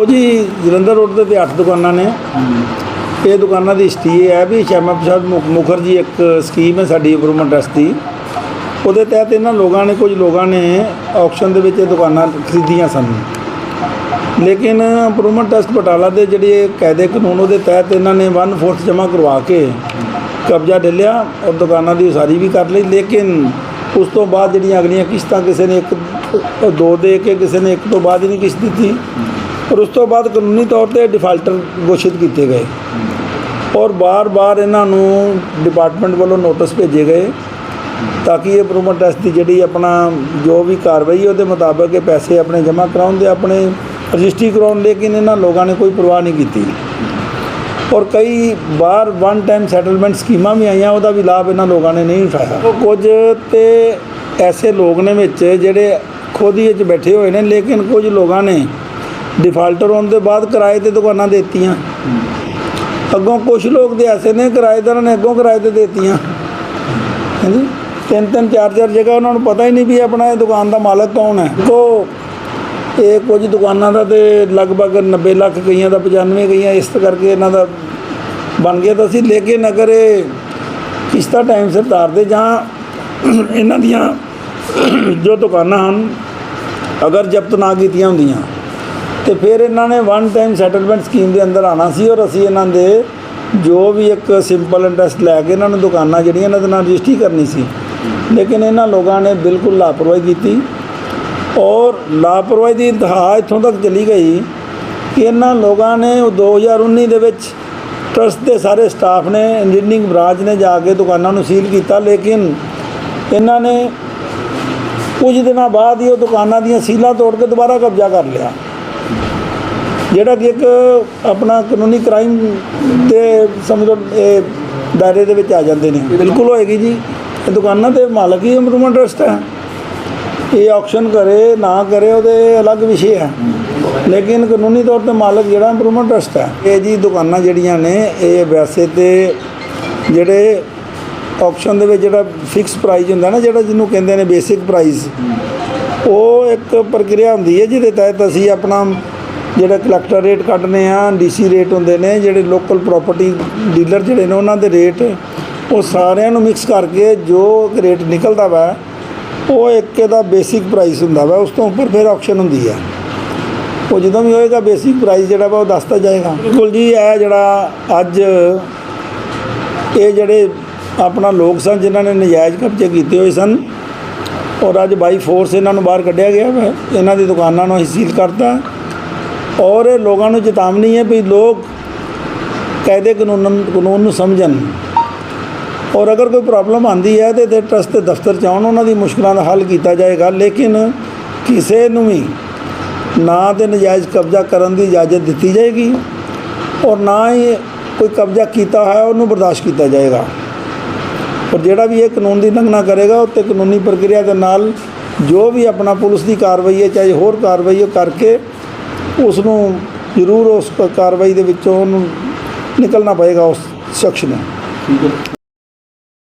ਉਹ ਜੀ ਜਲੰਧਰ ਰੋਡ ਦੇ ਤੇ ਅੱਠ ਦੁਕਾਨਾਂ ਨੇ। ਇਹ ਦੁਕਾਨਾਂ ਦੀ ਹਿਸਟਰੀ ਇਹ ਹੈ ਵੀ ਸ਼ਿਆਮਾ ਪ੍ਰਸਾਦ ਮੁਖ- ਮੁਖਰਜੀ ਇੱਕ ਸਕੀਮ ਹੈ ਸਾਡੀ ਇੰਪਰੂਵਮੈਂਟ ਟਰਸਟ ਦੀ। ਉਹਦੇ ਤਹਿਤ ਇਹਨਾਂ ਲੋਕਾਂ ਨੇ, ਕੁਝ ਲੋਕਾਂ ਨੇ ਆਕਸ਼ਨ ਦੇ ਵਿੱਚ ਇਹ ਦੁਕਾਨਾਂ ਖਰੀਦੀਆਂ ਸਨ। ਲੇਕਿਨ ਇੰਪਰੂਵਮੈਂਟ ਟਰਸਟ ਬਟਾਲਾ ਦੇ ਜਿਹੜੇ ਕਾਇਦੇ ਕਾਨੂੰਨ ਉਹਦੇ ਤਹਿਤ ਇਹਨਾਂ ਨੇ 1/4 ਜਮ੍ਹਾਂ ਕਰਵਾ ਕੇ ਕਬਜ਼ਾ ਲੈ ਲਿਆ ਔਰ ਦੁਕਾਨਾਂ ਦੀ ਉਸਾਰੀ ਵੀ ਕਰ ਲਈ। ਲੇਕਿਨ ਉਸ ਤੋਂ ਬਾਅਦ ਜਿਹੜੀਆਂ ਅਗਲੀਆਂ ਕਿਸ਼ਤਾਂ ਕਿਸੇ ਨੇ ਇੱਕ, ਦੋ ਦੇ ਕੇ ਕਿਸੇ ਨੇ ਇੱਕ ਤੋਂ ਬਾਅਦ ਹੀ ਨਹੀਂ ਕਿਸ਼ਤ ਦਿੱਤੀ। ਔਰ ਉਸ ਤੋਂ ਬਾਅਦ ਕਾਨੂੰਨੀ ਤੌਰ ਤੇ ਡਿਫਾਲਟਰ ਘੋਸ਼ਿਤ ਕੀਤੇ ਗਏ। ਔਰ ਬਾਰ-ਬਾਰ ਇਹਨਾਂ ਨੂੰ ਡਿਪਾਰਟਮੈਂਟ ਵੱਲੋਂ ਨੋਟਿਸ ਭੇਜੇ ਗਏ ਤਾਂ ਕਿ ਇਹ ਇੰਪਰੂਵਮੈਂਟ ਟੈਸਟ ਦੀ ਜਿਹੜੀ ਆਪਣਾ ਜੋ ਵੀ ਕਾਰਵਾਈ ਉਹਦੇ ਮੁਤਾਬਕ ਇਹ ਪੈਸੇ ਆਪਣੇ ਜਮ੍ਹਾਂ ਕਰਾਉਣ ਦੇ ਆਪਣੇ ਰਜਿਸਟਰੀ ਕਰਾਉਣ ਲੇਕਿਨ ਇਹਨਾਂ ਲੋਕਾਂ ਨੇ ਕੋਈ ਪਰਵਾਹ ਨਹੀਂ ਕੀਤੀ। ਔਰ ਕਈ ਬਾਰ ਵਨ ਟਾਈਮ ਸੈਟਲਮੈਂਟ ਸਕੀਮਾਂ ਵੀ ਆਈਆਂ, ਉਹਦਾ ਵੀ ਲਾਭ ਇਹਨਾਂ ਲੋਕਾਂ ਨੇ ਨਹੀਂ ਉਠਾਇਆ। ਕੁਝ ਤੇ ਐਸੇ ਲੋਕ ਨੇ ਵਿੱਚ ਜਿਹੜੇ ਖੁਦ ਹੀ ਵਿੱਚ ਬੈਠੇ ਹੋਏ ਨੇ, ਲੇਕਿਨ ਕੁਝ ਲੋਕਾਂ ਨੇ ਡਿਫਾਲਟਰ ਹੋਣ ਦੇ ਬਾਅਦ ਕਿਰਾਏ ਤੇ ਦੁਕਾਨਾਂ ਦੇ ਦਿੱਤੀਆਂ। ਅੱਗੋਂ ਕੁਝ ਲੋਕ ਦੇ ਐਸੇ ਨੇ ਕਿਰਾਏਦਾਰਾਂ ਨੇ ਅੱਗੋਂ ਕਿਰਾਏ ਤੇ ਦੇ ਦਿੱਤੀਆਂ। ਹਾਂਜੀ? ਤਿੰਨ ਤਿੰਨ, ਚਾਰ ਚਾਰ ਜਗ੍ਹਾ ਉਹਨਾਂ ਨੂੰ ਪਤਾ ਹੀ ਨਹੀਂ ਵੀ ਆਪਣਾ ਇਹ ਦੁਕਾਨ ਦਾ ਮਾਲਕ ਕੌਣ ਹੈ। ਕੋ ਇਹ ਕੁਝ ਦੁਕਾਨਾਂ ਦਾ ਤੇ ਲਗਭਗ 90 ਲੱਖ ਕਈਆਂ ਦਾ 95 ਕਈਆਂ ਇਸ ਕਰਕੇ ਇਹਨਾਂ ਦਾ ਬਣ ਗਿਆ ਤਾਂ ਸੀ। ਲੇਕਿਨ ਅਗਰ ਇਹ ਕਿਸ਼ਤਾਂ ਟਾਈਮ ਸਿਰ ਤਾਰਦੇ ਜਾਂ ਇਹਨਾਂ ਦੀਆਂ ਜੋ ਦੁਕਾਨਾਂ ਹਨ, ਅਗਰ ਜ਼ਬਤ ਨਾ ਕੀਤੀਆਂ ਹੁੰਦੀਆਂ ਤੇ ਫਿਰ ਇਹਨਾਂ ਨੇ ਵਨ ਟਾਈਮ ਸੈਟਲਮੈਂਟ ਸਕੀਮ ਦੇ ਅੰਦਰ ਆਣਾ ਸੀ ਔਰ ਅਸੀਂ ਇਹਨਾਂ ਦੇ ਜੋ ਵੀ ਇੱਕ ਸਿੰਪਲ ਇੰਟਰਸਟ ਲੈ ਕੇ ਇਹਨਾਂ ਨੂੰ ਦੁਕਾਨਾਂ ਜਿਹੜੀਆਂ ਇਹਨਾਂ ਦੇ ਨਾਲ ਰਜਿਸਟਰੀ ਕਰਨੀ ਸੀ, ਲੇਕਿਨ ਇਹਨਾਂ ਲੋਕਾਂ ਨੇ ਬਿਲਕੁਲ ਲਾਪਰਵਾਹੀ ਕੀਤੀ ਔਰ ਲਾਪਰਵਾਹੀ ਦੀ ਇੰਤਹਾ ਇੱਥੋਂ ਤੱਕ ਚਲੀ ਗਈ ਕਿ ਇਹਨਾਂ ਲੋਕਾਂ ਨੇ ਉਹ 2019 ਦੇ ਵਿੱਚ ਟਰਸਟ ਦੇ ਸਾਰੇ ਸਟਾਫ ਨੇ ਇੰਜੀਨੀਅਰਿੰਗ ਬ੍ਰਾਂਚ ਨੇ ਜਾ ਕੇ ਦੁਕਾਨਾਂ ਨੂੰ ਸੀਲ ਕੀਤਾ, ਲੇਕਿਨ ਇਹਨਾਂ ਨੇ ਕੁਝ ਦਿਨਾਂ ਬਾਅਦ ਹੀ ਉਹ ਦੁਕਾਨਾਂ ਦੀਆਂ ਸੀਲਾਂ ਤੋੜ ਕੇ ਦੁਬਾਰਾ ਕਬਜ਼ਾ ਕਰ ਲਿਆ। ਜਿਹੜਾ ਕਿ ਇੱਕ ਆਪਣਾ ਕਾਨੂੰਨੀ ਕ੍ਰਾਈਮ ਦੇ ਸਮਝੋ, ਇਹ ਦਾਇਰੇ ਦੇ ਵਿੱਚ ਆ ਜਾਂਦੇ ਨੇ। ਬਿਲਕੁਲ ਹੋਏਗੀ ਜੀ। ਇਹ ਦੁਕਾਨਾਂ ਤੇ ਮਾਲਕ ਹੀ ਇੰਪਰੂਵਮੈਂਟ ਟਰਸਟ ਹੈ। ਇਹ ਆਕਸ਼ਨ ਕਰੇ, ਨਾ ਕਰੇ, ਉਹਦੇ ਅਲੱਗ ਵਿਸ਼ੇ ਹੈ। ਲੇਕਿਨ ਕਾਨੂੰਨੀ ਤੌਰ ਤੇ ਮਾਲਕ ਜਿਹੜਾ ਇੰਪਰੂਵਮੈਂਟ ਟਰਸਟ ਹੈ। ਇਹ ਜੀ ਦੁਕਾਨਾਂ ਜਿਹੜੀਆਂ ਨੇ, ਇਹ ਵੈਸੇ ਤੇ ਜਿਹੜੇ ਆਕਸ਼ਨ ਦੇ ਵਿੱਚ ਜਿਹੜਾ ਫਿਕਸ ਪ੍ਰਾਈਸ ਹੁੰਦਾ ਨਾ, ਜਿਹੜਾ ਜਿਹਨੂੰ ਕਹਿੰਦੇ ਨੇ ਬੇਸਿਕ ਪ੍ਰਾਈਸ ਉਹ ਇੱਕ ਪ੍ਰਕਿਰਿਆ ਹੁੰਦੀ ਹੈ, ਜਿਹਦੇ ਤਹਿਤ ਅਸੀਂ ਆਪਣਾ ਜਿਹੜੇ ਕਲੈਕਟਰ ਰੇਟ ਕੱਢਨੇ ਆ ਡੀਸੀ ਰੇਟ ਹੁੰਦੇ ਨੇ, ਜਿਹੜੇ ਲੋਕਲ ਪ੍ਰਾਪਰਟੀ ਡੀਲਰ ਜਿਹੜੇ ਨੇ ਉਹਨਾਂ ਦੇ ਰੇਟ ਉਹ ਸਾਰਿਆਂ ਨੂੰ ਮਿਕਸ ਕਰਕੇ ਜੋ ਰੇਟ ਨਿਕਲਦਾ ਵਾ, ਉਹ ਇੱਕ ਇਹਦਾ ਬੇਸਿਕ ਪ੍ਰਾਈਸ ਹੁੰਦਾ ਵਾ, ਉਸ ਤੋਂ ਉੱਪਰ ਫਿਰ ਆਕਸ਼ਨ ਹੁੰਦੀ ਹੈ ਉਹ ਜਦੋਂ ਵੀ ਹੋਏਗਾ ਬੇਸਿਕ ਪ੍ਰਾਈਸ ਜਿਹੜਾ ਵਾ, ਉਹ ਦੱਸਦਾ ਜਾਏਗਾ। ਬਿਲਕੁਲ ਜੀ, ਇਹ ਜਿਹੜਾ ਅੱਜ ਇਹ ਜਿਹੜੇ ਆਪਣਾ ਲੋਕ ਸਨ, ਜਿਨ੍ਹਾਂ ਨੇ ਨਜਾਇਜ਼ ਕਬਜ਼ੇ ਕੀਤੇ ਹੋਏ ਸਨ, ਔਰ ਅੱਜ ਬਾਈ ਫੋਰਸ ਇਹਨਾਂ ਨੂੰ ਬਾਹਰ ਕੱਢਿਆ ਗਿਆ ਵਾ, ਇਹਨਾਂ ਦੀ ਦੁਕਾਨਾਂ ਨੂੰ ਅਸੀਂ ਸੀਲ ਕਰਤਾ। ਔਰ ਇਹ ਲੋਕਾਂ ਨੂੰ ਚੇਤਾਵਨੀ ਹੈ ਵੀ ਲੋਕ ਕਾਇਦੇ ਕਾਨੂੰਨ ਕਾਨੂੰਨ ਨੂੰ ਸਮਝਣ। ਔਰ ਅਗਰ ਕੋਈ ਪ੍ਰੋਬਲਮ ਆਂਦੀ ਹੈ ਤੇ ਤੇ ਟਰਸਟ ਦੇ ਦਫ਼ਤਰ ਚ ਆਉਣ, ਉਹਨਾਂ ਦੀ ਮੁਸ਼ਕਲਾਂ ਦਾ ਹੱਲ ਕੀਤਾ ਜਾਏਗਾ। ਲੇਕਿਨ ਕਿਸੇ ਨੂੰ ਵੀ ਨਾ ਤੇ ਨਜਾਇਜ਼ ਕਬਜ਼ਾ ਕਰਨ ਦੀ ਇਜਾਜ਼ਤ ਦਿੱਤੀ ਜਾਏਗੀ ਔਰ ਨਾ ਹੀ ਕੋਈ ਕਬਜ਼ਾ ਕੀਤਾ ਹੋਇਆ ਉਹਨੂੰ ਬਰਦਾਸ਼ਤ ਕੀਤਾ ਜਾਏਗਾ। ਔਰ ਜਿਹੜਾ ਵੀ ਇਹ ਕਾਨੂੰਨ ਦੀ ਉਲੰਘਣਾ ਕਰੇਗਾ ਉੱਤੇ ਕਾਨੂੰਨੀ ਪ੍ਰਕਿਰਿਆ ਦੇ ਨਾਲ ਜੋ ਵੀ ਆਪਣਾ ਪੁਲਿਸ ਦੀ ਕਾਰਵਾਈ ਹੈ, ਚਾਹੇ ਹੋਰ ਕਾਰਵਾਈ ਉਹ ਕਰਕੇ ਉਸ ਨੂੰ ਜ਼ਰੂਰ ਉਸ ਕਾਰਵਾਈ ਦੇ ਵਿੱਚੋਂ ਉਹਨੂੰ ਨਿਕਲਣਾ ਪਏਗਾ ਉਸ ਸ਼ਖਸ ਨੂੰ। ਠੀਕ ਹੈ।